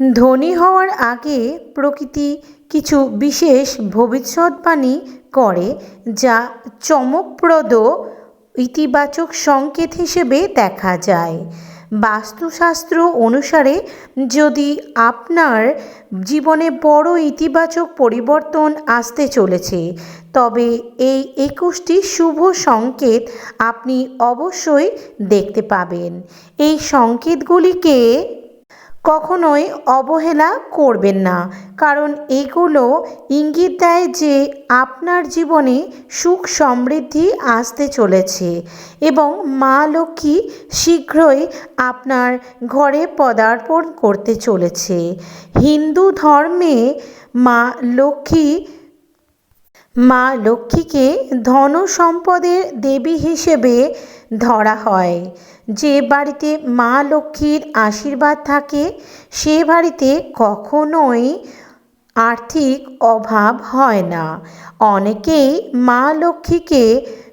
ধনী হওয়ার আগে প্রকৃতি কিছু বিশেষ ভবিষ্যৎবাণী করে, যা চমকপ্রদ ইতিবাচক সংকেত হিসেবে দেখা যায়। বাস্তুশাস্ত্র অনুসারে, যদি আপনার জীবনে বড় ইতিবাচক পরিবর্তন আসতে চলেছে, তবে এই একুশটি শুভ সংকেত আপনি অবশ্যই দেখতে পাবেন। এই সংকেতগুলিকে কখনোই অবহেলা করবেন না। কারণ এগুলো ইঙ্গিত দেয় যে আপনার জীবনে সুখ সমৃদ্ধি আসতে চলেছে এবং মা লক্ষ্মী শীঘ্রই আপনার ঘরে পদার্পণ করতে চলেছে। হিন্দু ধর্মে মা লক্ষ্মী, মা লক্ষ্মীকে ধন সম্পদের দেবী হিসেবে ধরা হয়। যে বাড়িতে মা লক্ষ্মীর আশীর্বাদ থাকে, সে বাড়িতে কখনোই আর্থিক অভাব হয় না। অনেকেই মা লক্ষ্মীকে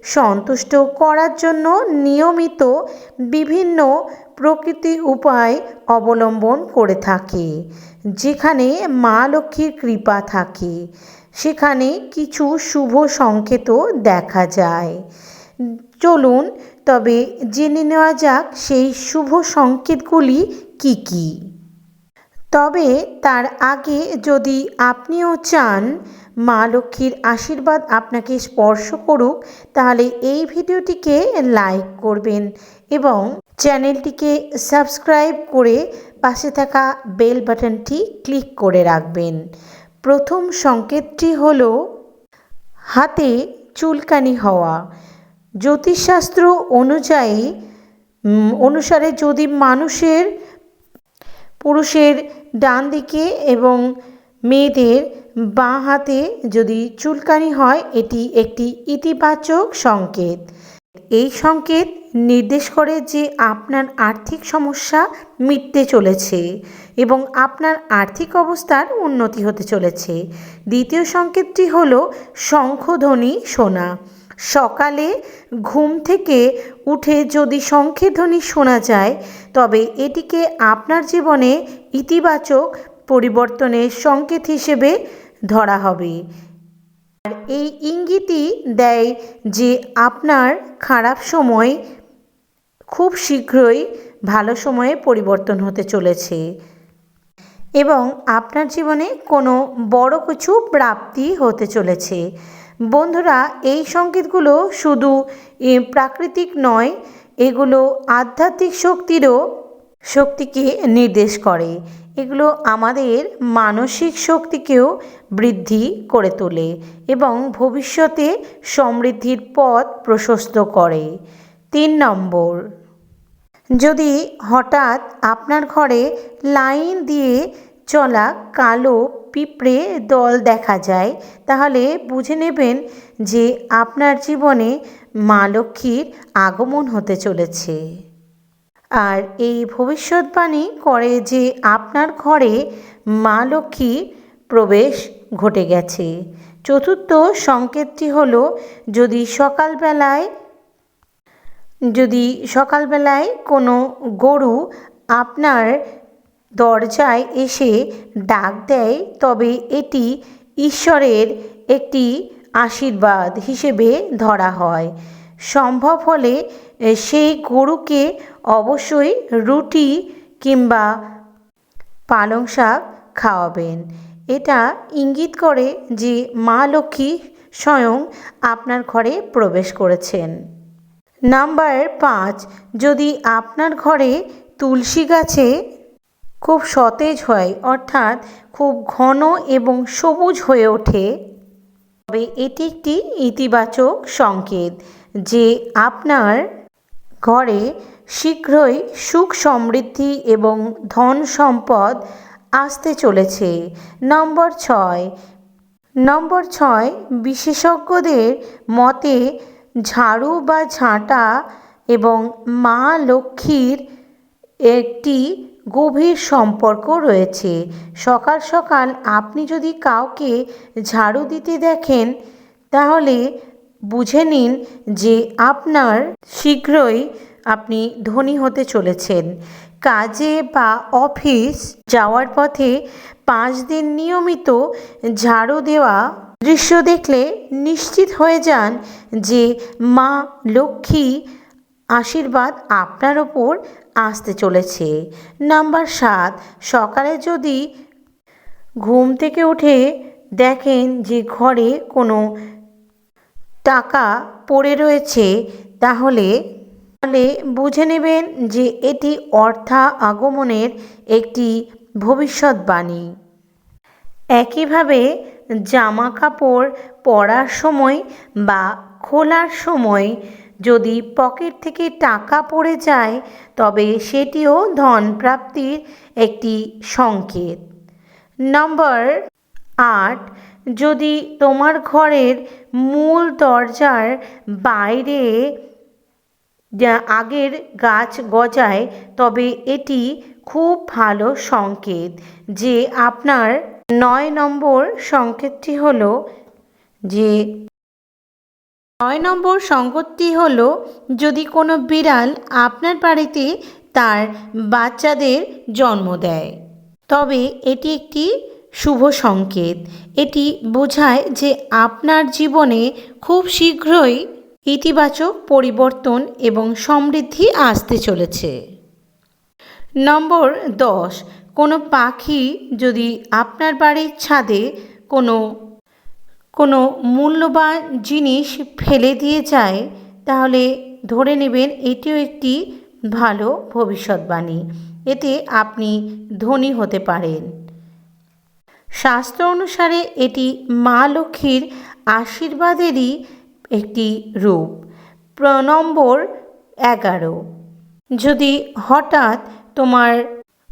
সন্তুষ্ট করার জন্য নিয়মিত বিভিন্ন প্রকৃতি উপায় অবলম্বন করে থাকে, যেখানে মা লক্ষ্মীর কৃপা থাকে। সেখানে কিছু শুভ সংকেতও দেখা যায়। চলুন তবে জেনে নেওয়া যাক সেই শুভ সংকেতগুলি কি কি। তবে তার আগে যদি আপনিও চান, মা লক্ষ্মীর আশীর্বাদ আপনাকে স্পর্শ করুক, তাহলে এই ভিডিওটিকে লাইক করবেন এবং চ্যানেলটিকে সাবস্ক্রাইব করে পাশে থাকা বেল বাটনটি ক্লিক করে রাখবেন। প্রথম সংকেতটি হল, হাতে চুলকানি হওয়া। জ্যোতিষশাস্ত্র অনুযায়ী অনুসারে যদি মানুষের, পুরুষের ডান দিকে এবং মেয়েদের বাঁ হাতে যদি চুলকানি হয়, এটি একটি ইতিবাচক সংকেত। এই সংকেত নির্দেশ করে যে আপনার আর্থিক সমস্যা মিটতে চলেছে এবং আপনার আর্থিক অবস্থার উন্নতি হতে চলেছে। দ্বিতীয় সংকেতটি হলো শঙ্খধ্বনি শোনা। সকালে ঘুম থেকে উঠে যদি শঙ্খধ্বনি শোনা যায়, তবে এটিকে আপনার জীবনে ইতিবাচক পরিবর্তনের সংকেত হিসেবে ধরা হবে। আর এই ইঙ্গিতই দেয় যে আপনার খারাপ সময় খুব শীঘ্রই ভালো সময়ে পরিবর্তন হতে চলেছে এবং আপনার জীবনে কোনো বড় কিছু প্রাপ্তি হতে চলেছে। বন্ধুরা, এই সংকেতগুলো শুধু প্রাকৃতিক নয়, এগুলো আধ্যাত্মিক শক্তিরও শক্তিকে নির্দেশ করে। এগুলো আমাদের মানসিক শক্তিকেও বৃদ্ধি করে তোলে এবং ভবিষ্যতে সমৃদ্ধির পথ প্রশস্ত করে। তিন নম্বর, যদি হঠাৎ আপনার ঘরে লাইন দিয়ে চলা কালো পিঁপড়ে দল দেখা যায়। তাহলে বুঝে নেবেন যে আপনার জীবনে মা লক্ষ্মীর আগমন হতে চলেছে। আর এই ভবিষ্যৎবাণী করে যে আপনার ঘরে মা লক্ষ্মী প্রবেশ ঘটে গেছে। চতুর্থ সংকেতটি হলো, যদি সকালবেলায় যদি সকালবেলায় কোনো গরু আপনার দরজায় এসে ডাক দেয়, তবে এটি ঈশ্বরের একটি আশীর্বাদ হিসেবে ধরা হয়। সম্ভব হলে সেই গরুকে অবশ্যই রুটি কিংবা পালং শাক খাওয়াবেন। এটা ইঙ্গিত করে যে মা লক্ষ্মী স্বয়ং আপনার ঘরে প্রবেশ করেছেন। নাম্বার পাঁচ, যদি আপনার ঘরে তুলসী গাছে খুব সতেজ হয়, অর্থাৎ খুব ঘন এবং সবুজ হয়ে ওঠে। তবে এটি একটি ইতিবাচক সংকেত যে আপনার ঘরে শীঘ্রই সুখ সমৃদ্ধি এবং ধন সম্পদ আসতে চলেছে। নম্বর ছয়। নম্বর ছয়, বিশেষজ্ঞদের মতে ঝাড়ু বা ঝাঁটা এবং মা লক্ষ্মীর একটি গভীর সম্পর্ক রয়েছে। সকাল সকাল আপনি যদি কাউকে ঝাড়ু দিতে দেখেন, তাহলে বুঝে নিন যে আপনার শীঘ্রই আপনি ধনী হতে চলেছেন। কাজে বা অফিস যাওয়ার পথে পাঁচ দিন নিয়মিত ঝাড়ু দেওয়া দৃশ্য দেখলে নিশ্চিত হয়ে যান যে মা লক্ষ্মী আশীর্বাদ আপনার ওপর আসতে চলেছে। নাম্বার সাত, সকালে যদি ঘুম থেকে উঠে দেখেন যে ঘরে কোনো টাকা পড়ে রয়েছে, তাহলে তাহলে বুঝে নেবেন যে এটি অর্থা আগমনের একটি ভবিষ্যৎবাণী। একইভাবে জামা কাপড় পরার সময় বা খোলার সময় যদি পকেট থেকে টাকা পড়ে যায়, তবে সেটিও ধন প্রাপ্তির একটি সংকেত। নম্বর আট, যদি তোমার ঘরের মূল দরজার বাইরে আগের গাছ গজায়, তবে এটি খুব ভালো সংকেত। যে আপনার নয় নম্বর সংকেতটি হলো যে নয় নম্বর সংকেতটি হল, যদি কোনো বিড়াল আপনার বাড়িতে তার বাচ্চাদের জন্ম দেয়। তবে এটি একটি শুভ সংকেত। এটি বোঝায় যে আপনার জীবনে খুব শীঘ্রই ইতিবাচক পরিবর্তন এবং সমৃদ্ধি আসতে চলেছে। নম্বর দশ, কোনো পাখি যদি আপনার বাড়ির ছাদে কোনো কোনো মূল্যবান জিনিস ফেলে দিয়ে যায়, তাহলে ধরে নেবেন এটিও একটি ভালো ভবিষ্যৎবাণী। এতে আপনি ধনী হতে পারেন। শাস্ত্র অনুসারে এটি মা লক্ষ্মীর আশীর্বাদেরই একটি রূপ। নম্বর এগারো। যদি হঠাৎ তোমার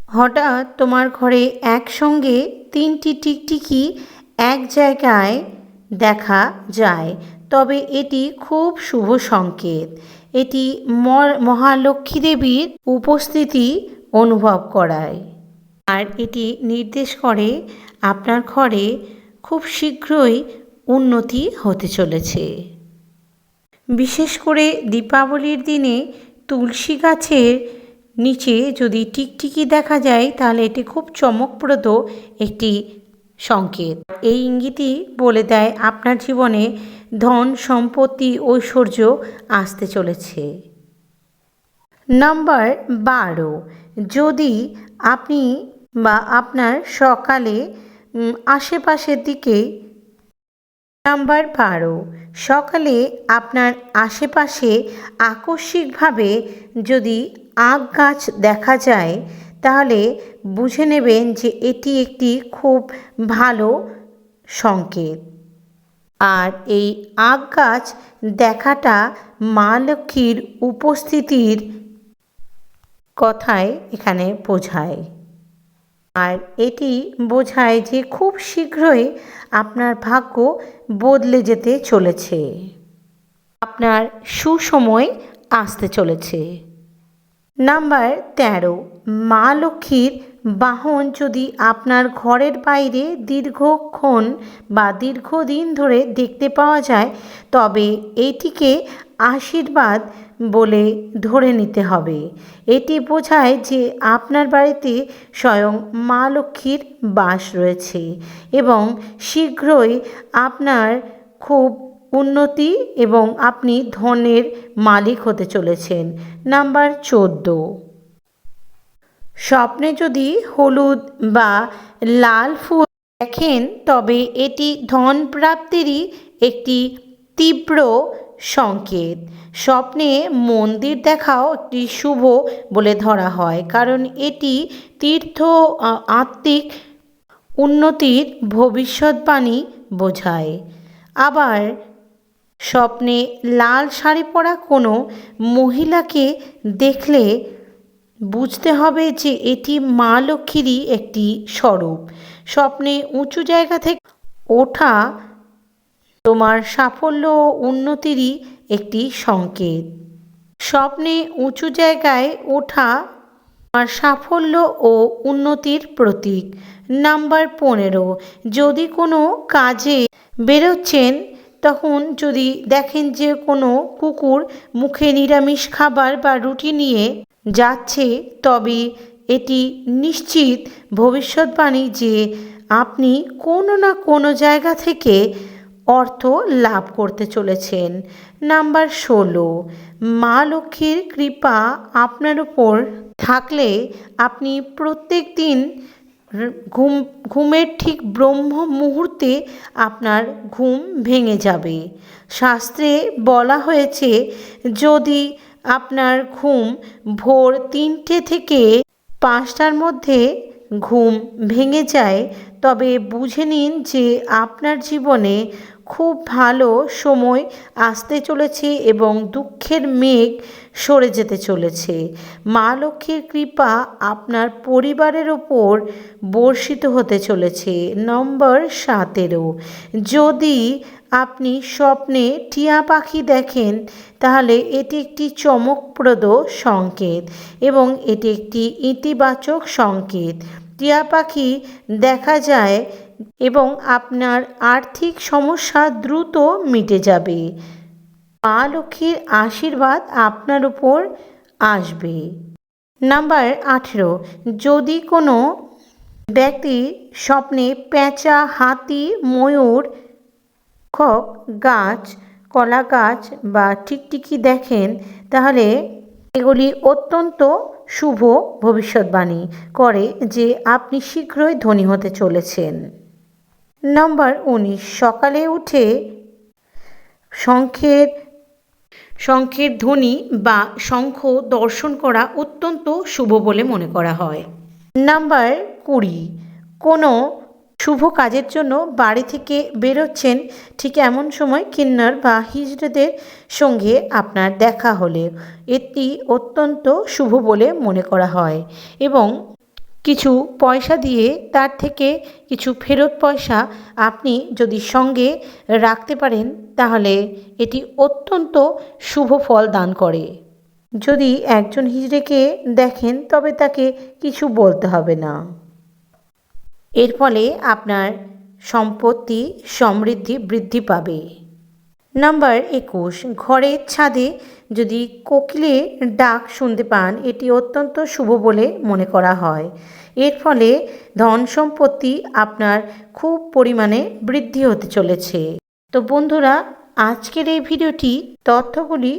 হঠাৎ তোমার ঘরে একসঙ্গে তিনটি টিকটিকি এক জায়গায় দেখা যায়। তবে এটি খুব শুভ সংকেত। এটি মহালক্ষ্মী দেবীর উপস্থিতি অনুভব করায়। আর এটি নির্দেশ করে, আপনার ঘরে খুব শীঘ্রই উন্নতি হতে চলেছে। বিশেষ করে দীপাবলির দিনে তুলসী গাছের নিচে যদি টিকটিকি দেখা যায়, তাহলে এটি খুব চমকপ্রদ একটি সংকেত। এই ইঙ্গিতই বলে দেয় আপনার জীবনে ধন, সম্পত্তি, ঐশ্বর্য আসতে চলেছে। নাম্বার বারো, যদি আপনি বা আপনার সকালে আশেপাশের দিকে নাম্বার বারো, সকালে আপনার আশেপাশে আকস্মিকভাবে যদি আখ গাছ দেখা যায় তাহলে বুঝে নেবেন যে এটি একটি খুব ভালো সংকেত। আর এই আখ গাছ দেখাটা মা লক্ষ্মীর উপস্থিতির কথায় এখানে বোঝায়। আর এটি বোঝায় যে খুব শীঘ্রই আপনার ভাগ্য বদলে যেতে চলেছে। আপনার সুসময় আসতে চলেছে। নাম্বার তেরো, মা লক্ষ্মীর বাহন যদি আপনার ঘরের বাইরে দীর্ঘক্ষণ বা দীর্ঘদিন ধরে দেখতে পাওয়া যায়, তবে এটিকে আশীর্বাদ বলে ধরে নিতে হবে। এটি বোঝায় যে আপনার বাড়িতে স্বয়ং মা লক্ষ্মীর বাস রয়েছে এবং শীঘ্রই আপনার খুব উন্নতি এবং আপনি ধনের মালিক হতে চলেছেন। নাম্বার চোদ্দ। স্বপ্নে যদি হলুদ বা লাল ফুল দেখেন, তবে এটি ধন প্রাপ্তিরই একটি তীব্র সংকেত। স্বপ্নে মন্দির দেখাও একটি শুভ বলে ধরা হয়, কারণ এটি তীর্থ আত্মিক উন্নতির ভবিষ্যৎবাণী বোঝায়। আবার স্বপ্নে লাল শাড়ি পরা কোনো মহিলাকে দেখলে বুঝতে হবে যে এটি মা লক্ষ্মীরই একটি স্বরূপ। স্বপ্নে উঁচু জায়গা থেকে ওঠা তোমার সাফল্য ও উন্নতিরই একটি সংকেত। স্বপ্নে উঁচু জায়গায় ওঠা তোমার সাফল্য ও উন্নতির প্রতীক। নাম্বার পনেরো, যদি কোনো কাজে বেরোচ্ছেন তখন যদি দেখেন যে কোনো কুকুর মুখে নিরামিষ খাবার বা রুটি নিয়ে যাচ্ছে, তবে এটি নিশ্চিত ভবিষ্যৎবাণী যে আপনি কোনো না কোনো জায়গা থেকে অর্থ লাভ করতে চলেছেন। নাম্বার ষোলো, মা লক্ষ্মীর কৃপা আপনার উপর থাকলে আপনি প্রত্যেক দিন ঘুম, ঘুমের ঠিক ব্রহ্ম মুহূর্তে আপনার ঘুম ভেঙে যাবে। শাস্ত্রে বলা হয়েছে, যদি আপনার ঘুম ভোর তিনটে থেকে পাঁচটার মধ্যে ঘুম ভেঙে যায় তবে বুঝে নিন যে আপনার জীবনে খুব ভালো সময় আসতে চলেছে এবং দুঃখের মেঘ সরে যেতে চলেছে। মা লক্ষ্মীর কৃপা আপনার পরিবারের ওপর বর্ষিত হতে চলেছে। নম্বর সতেরো। যদি আপনি স্বপ্নে টিয়া পাখি দেখেন, তাহলে এটি একটি চমকপ্রদ সংকেত এবং এটি একটি ইতিবাচক সংকেত। টিয়া পাখি দেখা যায় এবং আপনার আর্থিক সমস্যা দ্রুত মিটে যাবে। মা লক্ষ্মীর আশীর্বাদ আপনার উপর আসবে। নাম্বার আঠেরো, যদি কোনো ব্যক্তি স্বপ্নে পেঁচা, হাতি, ময়ূর, খক, গাছ, কলা গাছ বা টিকটিকি দেখেন, তাহলে এগুলি অত্যন্ত শুভ ভবিষ্যৎবাণী করে যে আপনি শীঘ্রই ধনী হতে চলেছেন। নাম্বার উনিশ, সকালে উঠে শঙ্খের শঙ্খের ধ্বনি বা শঙ্খ দর্শন করা অত্যন্ত শুভ বলে মনে করা হয়। নাম্বার কুড়ি, কোনো শুভ কাজের জন্য বাড়ি থেকে বেরোচ্ছেন ঠিক এমন সময় কিন্নর বা হিজড়েদের সঙ্গে আপনার দেখা হলে। এটি অত্যন্ত শুভ বলে মনে করা হয় এবং কিছু পয়সা দিয়ে তার থেকে কিছু ফেরত পয়সা আপনি যদি সঙ্গে রাখতে পারেন তাহলে এটি অত্যন্ত শুভ ফল দান করে। যদি একজন হিজড়েকে দেখেন তবে তাকে কিছু বলতে হবে না। এর ফলে আপনার সম্পত্তি সমৃদ্ধি বৃদ্ধি পাবে। নাম্বার একুশ ঘরের ছাদে যদি কোকিলের ডাক শুনতে পান, এটি অত্যন্ত শুভ বলে মনে করা হয়। এর ফলে ধন সম্পত্তি আপনার খুব পরিমাণে বৃদ্ধি হতে চলেছে। তো বন্ধুরা, আজকের এই ভিডিওটি তথ্যগুলি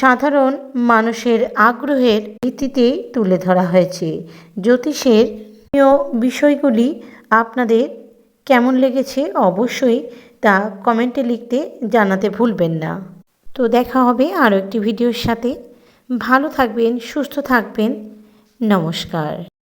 সাধারণ মানুষের আগ্রহের ভিত্তিতেই তুলে ধরা হয়েছে। জ্যোতিষের বিষয়গুলি আপনাদের কেমন লেগেছে অবশ্যই তা কমেন্টে লিখতে জানাতে ভুলবেন না। তো দেখা হবে আরও একটি ভিডিওর সাথে। ভালো থাকবেন, সুস্থ থাকবেন। নমস্কার।